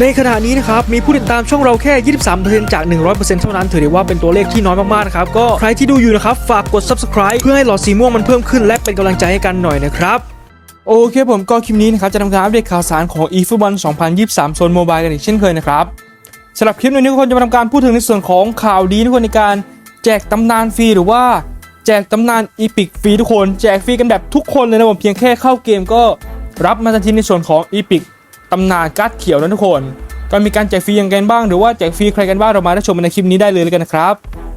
ในขณะนี้นะครับมีผู้ติดตามช่องเราแค่ 23%จาก 100%เท่านั้นถือได้ว่าเป็นตัวเลขที่น้อยมากๆนะครับก็ใครที่ดูอยู่นะครับฝากกด subscribe เพื่อให้หลอดสีม่วงมันเพิ่มขึ้นและเป็นกำลังใจให้กันหน่อยนะครับโอเคผมก็คลิปนี้นะครับจะทำการอัปเดตข่าวสารของ eFootball 2023 โซนโมบายกันอีกเช่นเคยนะครับสำหรับคลิปนี้ทุกคนจะมาทำการพูดถึงในส่วนของข่าวดีทุกคนในการแจกตำนานฟรีหรือว่าแจกตำนานอีพิกฟรีทุกคน แจกฟรีกันแบบทุกคนเลยนะผมเพียงแค่เข้าเกมก็รับมาทันทีในส่วนของอีพิก ตำนานการ์ดเขียวนะทุกคนก็มีการแจกฟรียังไงบ้างหรือว่าแจกฟรีใครกันบ้างเรามาได้ชมในคลิปนี้ได้เลยแล้วกันนะครับ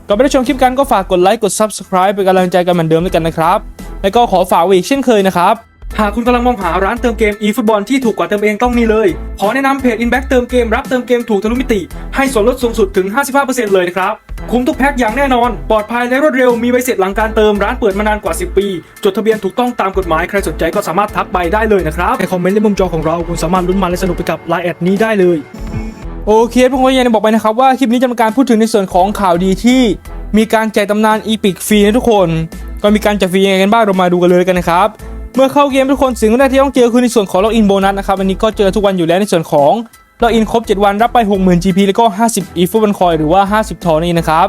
ก่อนไปได้ชมคลิปกันก็ฝากกดไลค์กด subscribe เป็นกำลังใจกันเหมือนเดิมด้วยกันนะครับ แล้วก็ขอฝากไว้อีกเช่นเคยนะครับหากคุณกำลังมองหาร้านเติมเกม eFootball ที่ถูกกว่าเติมเองต้องนี่เลย ขอแนะนำเพจ Inback เติมเกมรับเติมเกมถูกทะลุมิติ ให้ส่วนลดสูงสุดถึง 55%เลยนะครับ คุ้มทุกแพ็คอย่างแน่นอน ปลอดภัยและรวดเร็ว มีใบเสร็จหลังการเติม ร้านเปิดมานานกว่า 10 ปี จดทะเบียนถูกต้องตามกฎหมาย ใครสนใจก็สามารถทักไปได้เลยนะครับ ในคอมเมนต์ในมุมจอของเรา คุณสามารถลุ้นมันและสนุกไปกับไลน์แอดนี้ได้เลย โอเคผมก็ยังจะบอกไปนะครับว่าคลิปนี้จะเป็นการพูดถึงในส่วนของข่าวดีที่ มีการแจกตำนานอีพิกฟรีนะทุกคน ก็มีการแจกฟรียังไงกันบ้างเรามาดูกันเลยกันนะครับ เมื่อเข้าเกมทุกคนสิ่งแรกที่ต้องเจอคือในส่วนของล็อกอินโบนัสนะครับอันนี้ก็เจอทุกวันอยู่แล้วในส่วนของ ล็อกอินครบ 7 วันรับไป 60,000 GP แล้วก็ 50 e f o o t b a l Coin หรือว่า 50 ทองนี่นะครับ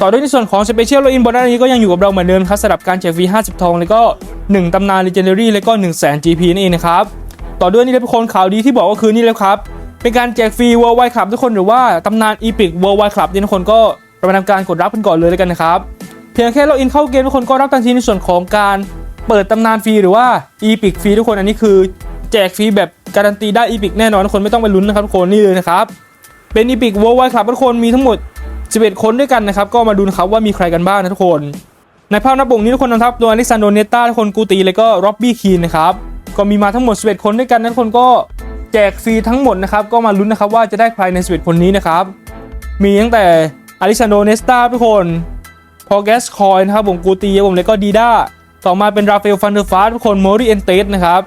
ต่อด้วยในส่วนของ Special Login Bonus อันนี้ก็ยังอยู่กับเราเหมือนเดิมครับสำหรับการแจกฟรี 50 ทอง แล้วก็ 1 ตำนาน Legendary แล้วก็ 1 0 0 0 0 GP นั่นเองนะครับ ต่อด้วยนี่เลยทุกคนข่าวดีที่บอกก็คือนี่เลยครับ เป็นการแจกฟรี Worldwide Club ทุกคนหรือว่าตำนาน Epic Worldwide Club นี่ทุกคนก็เรามาทำการกดรับกันก่อนเลยแล้วกันนะครับเพียงแค่ล็อกอินเข้าเกมทุกคนก็รับทันทีในส่วนของการเปิดตำนานฟรีหรือว่า Epic ฟรีทุกคนอันนี้คือแจกฟรีแบบ การันตีได้ Epic แน่นอนทุกคนไม่ต้องไปลุ้นนะครับทุกคนนี่เลยนะครับเป็น Epic Worldwide Club ทุกคนมีทั้งหมด 11 คนด้วยกันนะครับก็มาดูนะครับว่ามีใครกันบ้างนะทุกคนในภาพหน้าปกนี้ทุกคนนะครับตัวอเล็กซานโดเนต้าทุกคนกูตีแล้วก็ร็อบบี้คีนนะครับก็มีมาทั้งหมด 11 คนด้วยกันนะทุกคนก็แจกฟรีทั้งหมดนะครับก็มาลุ้นนะครับว่าจะได้ใครใน 11 คนนี้นะครับมีตั้งแต่อเล็กซานโดเนสตาทุกคนพอแกสคอยนะครับผมกูตีผมแล้วก็ดีด้าต่อมาเป็นราฟาเอลฟันเดอร์ฟาทุกคนโมริเอนเตสนะครับ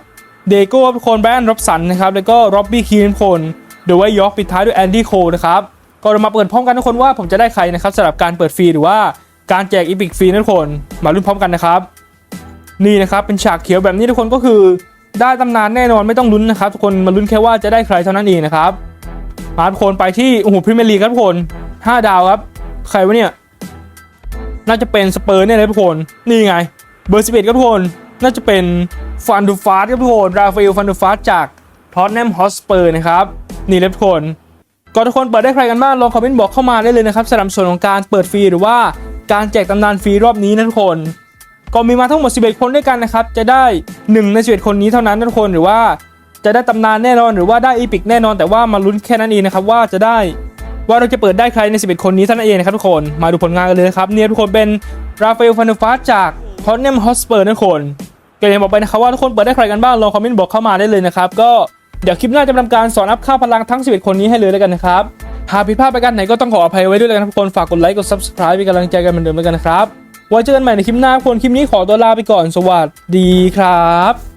เดโก้ทุกคนแบรนด์ร็อบสันนะครับแล้วก็ร็อบบี้คีนทุกคนเดวไว้ยอร์กปิดท้ายด้วยแอนดี้โคนะครับก็เรามาเปิดพร้อมกันทุกคนว่าผมจะได้ใครนะครับสำหรับการเปิดฟรีหรือว่าการแจกอีพิกฟรีทุกคนมาลุ้นพร้อมกันนะครับ นี่นะครับเป็นฉากเขียวแบบนี้ทุกคนก็คือ ได้ตำนานแน่นอนไม่ต้องลุ้นนะครับทุกคนมาลุ้นแค่ว่าจะได้ใครเท่านั้นเองนะครับมาทุกคนไปที่โอ้โหพรีเมียร์ลีกครับทุกคน5ดาวครับ ใครวะเนี่ยน่าจะเป็นสเปอร์เนี่ยเลยทุกคนนี่ไง เบอร์11ครับทุกคนน่าจะเป็น ฟันดูฟาสครับทุกคนราฟาเอลฟันดูฟาสจากท็อตแนมฮอสเปอร์นะครับ นี่เลยทุกคนก็ทุกคนเปิดได้ใครกันบ้างลองคอมเมนต์บอกเข้ามาได้เลยนะครับสำหรับส่วนของการเปิดฟรีหรือว่าการแจกตำนานฟรีรอบนี้นะทุกคนก็มีมาทั้งหมด 11 คนด้วยกันนะครับ จะได้ 1 ใน 11 คนนี้เท่านั้นนะทุกคนหรือว่าจะได้ตำนานแน่นอนหรือว่าได้อีพิกแน่นอน แต่ว่ามาลุ้นแค่นั้นเองนะครับว่าจะได้ว่าเราจะเปิดได้ใครใน 11 คนนี้เท่านั้นเองนะครับทุกคนมาดูผลงานกันเลยนะครับเนี่ยทุกคนเป็นราฟาเอลฟันเดฟาสจากท็อตเนมฮอสเปอร์นะทุกคน ก็อย่างบอกไปนะครับว่าทุกคนเปิดได้ใครกันบ้างลองคอมเมนต์บอกเข้ามาได้เลยนะครับก็เดี๋ยวคลิปหน้าจะทำการสอนอัพค่าพลังทั้ง 11 คนนี้ให้เลยแล้วกันนะครับหากผิดพลาดไปกันไหนก็ต้องขออภัยไว้ด้วยแล้วกันทุกคนฝากกดไลค์กด subscribe เป็นกำลังใจกันเหมือนเดิมแล้วกันนะครับไว้เจอกันใหม่ในคลิปหน้าคนคลิปนี้ขอตัวลาไปก่อนสวัสดีครับ